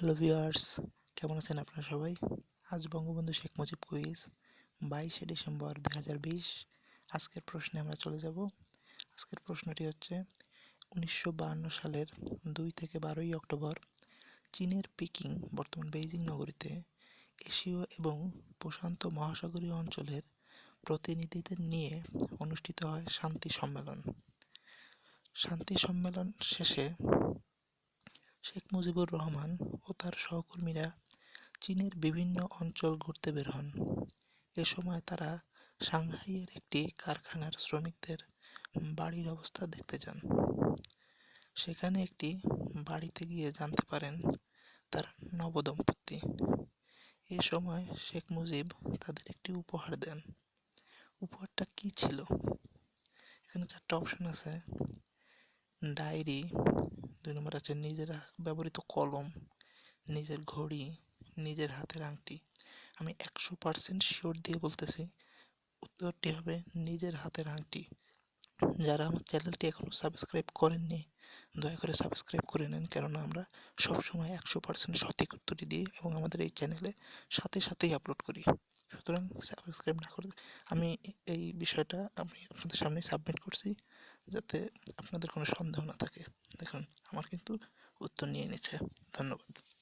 Hello viewers কেমন আছেন আপনারা সবাই? আজ বঙ্গবন্ধু শেখ মুজিব কুইজ বাইশে ডিসেম্বর দুই হাজার বিশ। আজকের প্রশ্নে আমরা চলে যাব। আজকের প্রশ্নটি হচ্ছে, উনিশশো সালের দুই থেকে বারোই অক্টোবর চীনের পিকিং, বর্তমান বেইজিং নগরীতে এশীয় এবং প্রশান্ত মহাসাগরীয় অঞ্চলের প্রতিনিধিদের নিয়ে অনুষ্ঠিত হয় শান্তি সম্মেলন। শান্তি সম্মেলন শেষে শেখ মুজিবুর রহমান ও তার সহকর্মীরা চীনের বিভিন্ন অঞ্চল ঘুরতে বের হন। এ সময় তারা সাংহাইয়ের একটি কারখানার শ্রমিকদের বাড়ির অবস্থা দেখতে যান। সেখানে একটি বাড়িতে গিয়ে জানতে পারেন তার নবদম্পতি। এ সময় শেখ মুজিব তাদের একটি উপহার দেন। উপহারটা কি ছিল? এখানে চারটা অপশন আছে। ডায়েরি দুই নম্বর আছে নিজের ব্যবহৃত কলম, নিজের ঘড়ি, নিজের হাতের আংটি। আমি একশো পার্সেন্ট শিওর দিয়ে বলতেছি, উত্তরটি হবে নিজের হাতের আংটি। যারা আমার চ্যানেলটি এখনও সাবস্ক্রাইব করেননি, দয়া করে সাবস্ক্রাইব করে নেন, কেননা আমরা সবসময় একশো পার্সেন্ট সঠিক উত্তরই দিই এবং আমাদের এই চ্যানেলে সাথে সাথেই আপলোড করি। সুতরাং সাবস্ক্রাইব না করে আমি এই বিষয়টা আমি আপনাদের সামনে সাবমিট করছি। যাতে আপনাদের কোনো সন্দেহ না থাকে। দেখুন আমার কিন্তু উত্তর নিয়ে নিচ্ছে। ধন্যবাদ।